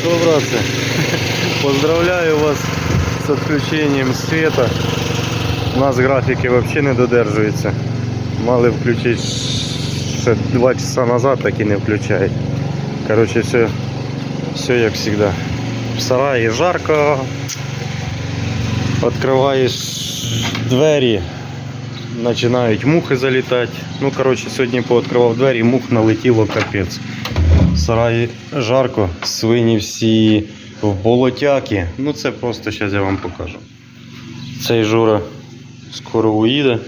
Что, поздравляю вас с отключением света. У нас графіки вообще не додержуються. Мали включити ще 2 часа назад, так і не включають. Короче, все, все як завжди. В сараї жарко. Відкриваєш двері, починають мухи залітати. Ну, коротше, сьогодні пооткривав двері, мух налетіло капець. Сараї жарко, свині всі в болотяки. Ну це просто зараз я вам покажу. Цей Жура скоро уїде.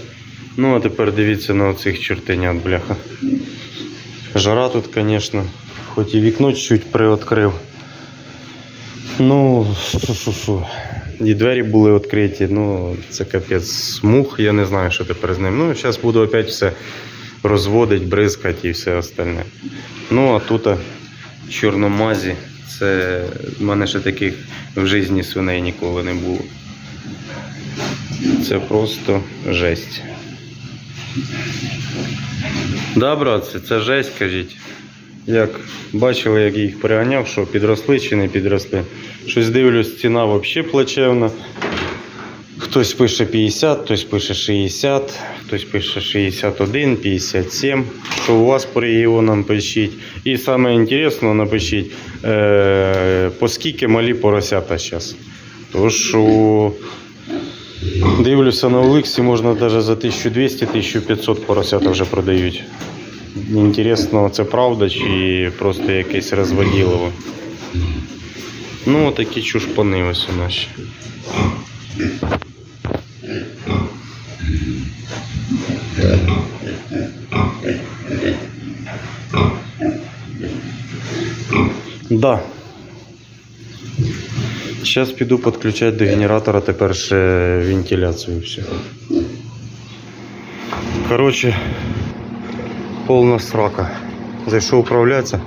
Ну а тепер дивіться на оцих чортенят, бляха. Жара тут, звісно, хоч і вікно чуть приоткрив. Ну, фу-фу-фу. І двері були відкриті, ну це капець мух, я не знаю, що тепер з ним. Ну, зараз буду опять все розводити, бризкати і все остальне. Ну, а тут а, чорномазі, це в мене ще таких в житті свиней ніколи не було. Це просто жесть. Да, братці, це жесть, кажіть. Як бачили, як їх переганяв, що підросли чи не підросли. Щось дивлюсь, ціна взагалі плачевна. Хтось пише 50, хтось пише 60, хтось пише 61, 57. Що у вас по регіонам пишіть. І саме інтересно напишіть, е, по скільки малі поросята зараз. Що дивлюся на Оликсі, можна навіть за 1200-1500 поросята вже продають. Інтересно, це правда чи просто якесь розводілово. Ну, такі чушпани ось у нас. Да. Зараз піду підключати до генератора тепер ще вентиляцію все. Коротше, повна срака. Зайшов управлятися.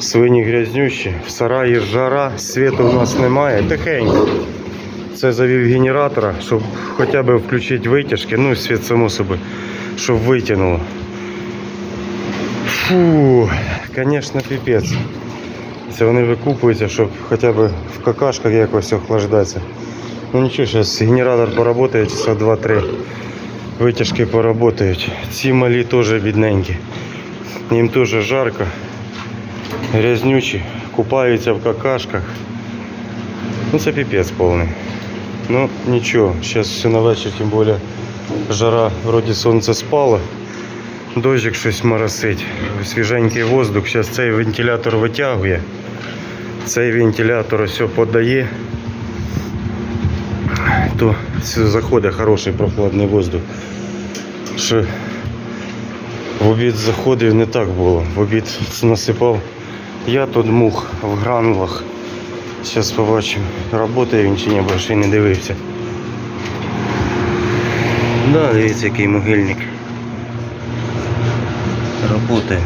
Свині грязнющі, в сараї жара, світу у нас немає. Тихенько. Це завів генератора, щоб хоча б включити витяжки, ну світ само собі, щоб витягнуло. Фу, звісно, піпець. Це вони викупуються, щоб хоча б в какашках якось охлаждатися. Ну нічого, зараз генератор поработає, часа 2-3 витяжки поработають. Ці малі теж бідненькі. Їм теж жарко, грязнючі, купаються в какашках. Ну це піпець повний. Ну нічого, зараз все на вечір, тим більше жара, вроді сонце спало. Дощик щось моросить, свіженький воздух. Зараз цей вентилятор витягує. Цей вентилятор все подає. То заходить хороший прохладний воздух. Що в обід заходив не так було. В обід насипав я тут мух в гранулах. Зараз побачимо, працює він чи ні, бо ще не дивився. Да, дивіться, який могильник. Работає.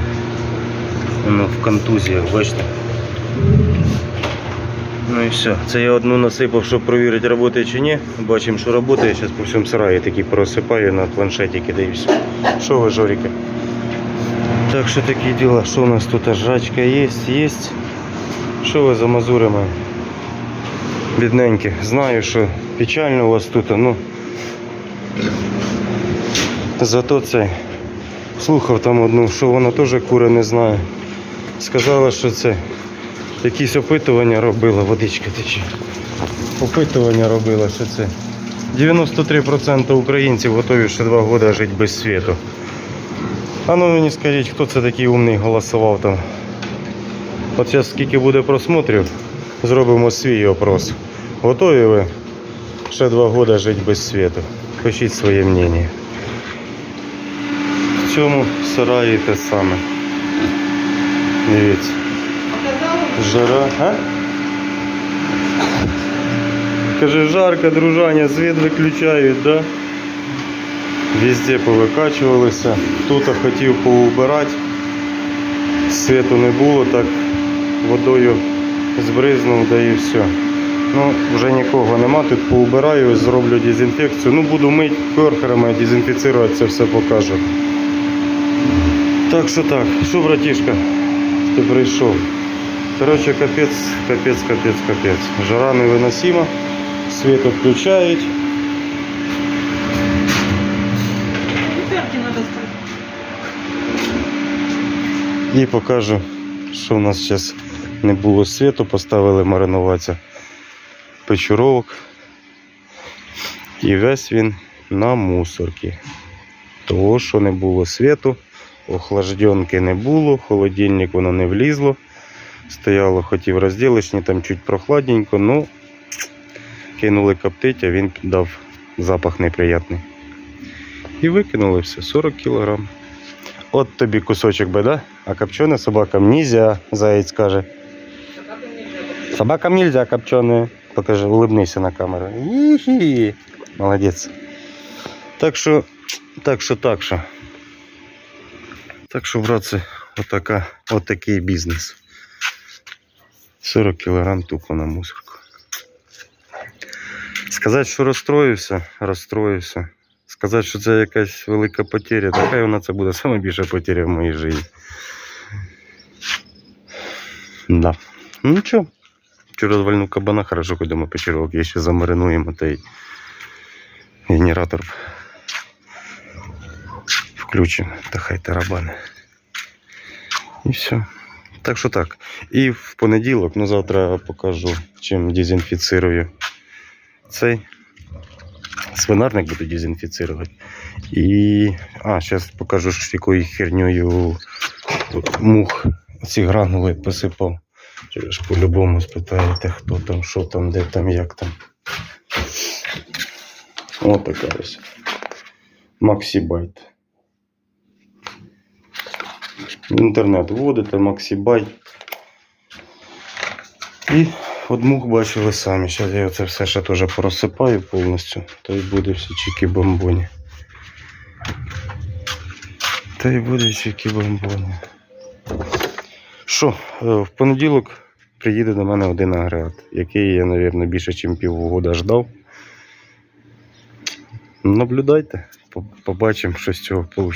Воно в контузіях, бачите. Ну і все. Це я одну насипав, щоб перевірити, працює чи ні. Бачимо, що працює. Зараз по всьому сараї такі просипаю на планшетики дивлюсь. Що ви, Жоріки? Так що такі діла. Що у нас тут? Жрачка є, є. Що ви за мазурами? Бідненькі. Знаю, що печально у вас тут, ну. Зато це слухав там одну, що вона теж кури не знає. Сказала, що це якісь опитування робила, водичка тече. Опитування робила, що це 93% українців готові ще два роки жити без світу. А ну мені скажіть, хто це такий умний голосував там. От зараз скільки буде просмотрів, зробимо свій опрос. Готові ви ще два роки жити без світу? Пишіть своє мнення. В цьому сараї те саме. Дивіться. Жара. А? Каже, жарко, дружання, світ виключають, да? Везде повикачувалися. Тут хотів поубирати. Світу не було, так водою збризнув, да і все. Ну, вже нікого нема, тут поубираю, зроблю дезінфекцію. Ну, буду мити перхерами, дезінфіцувати це все покажу. Так що так, що, братішка, ти прийшов? Короче, капець, капець, капець, капець. Жара невиносима. Світ відключають. І покажу, що в нас зараз не було світу, поставили маринуватися печуровок. І весь він на мусорці. Того, що не було світу, охлажденки не було, холодильник воно не влізло. Стояло, хотів розділочні, там чуть прохладненько, ну кинули коптить, а він дав запах неприятний. І викинули все, 40 кілограм. От тобі кусочок би, да? А копчене собакам нельзя, заєць каже. Собакам нельзя копчене. Покажи, улыбнися на камеру. Іхі. Молодець. Так що, так що, так що. Так що, братці, отака, отакий бізнес. 40 кілограм тупо на мусорку. Сказати, що розстроївся, розстроївся. Сказати, що це якась велика потеря, та хай вона це буде найбільша потеря в моїй житті. Да. Ну нічого. Вчора звальнув кабана, хорошо ходимо печерок, я ще замаринуємо та й генератор включимо, та хай тарабани. І все. Так що так. І в понеділок, ну завтра покажу, чим дезінфіцирую цей свинарник буду дезінфіцирувати. І. А, зараз покажу, якою хернею мух ці гранули посипав. Ж по-любому спитаєте, хто там, що там, де там, як там. Ось така ось. Максібайт. Інтернет вводите Максібайт. І от мух бачили самі. Зараз я це все ще теж порозсипаю повністю. То й буде всі чіки бомбоні. Та й буде чіки бомбоні. Що, е, в понеділок приїде до мене один агрегат, який я, мабуть, більше, ніж півгода ждав. Наблюдайте, побачимо, що з цього вийде.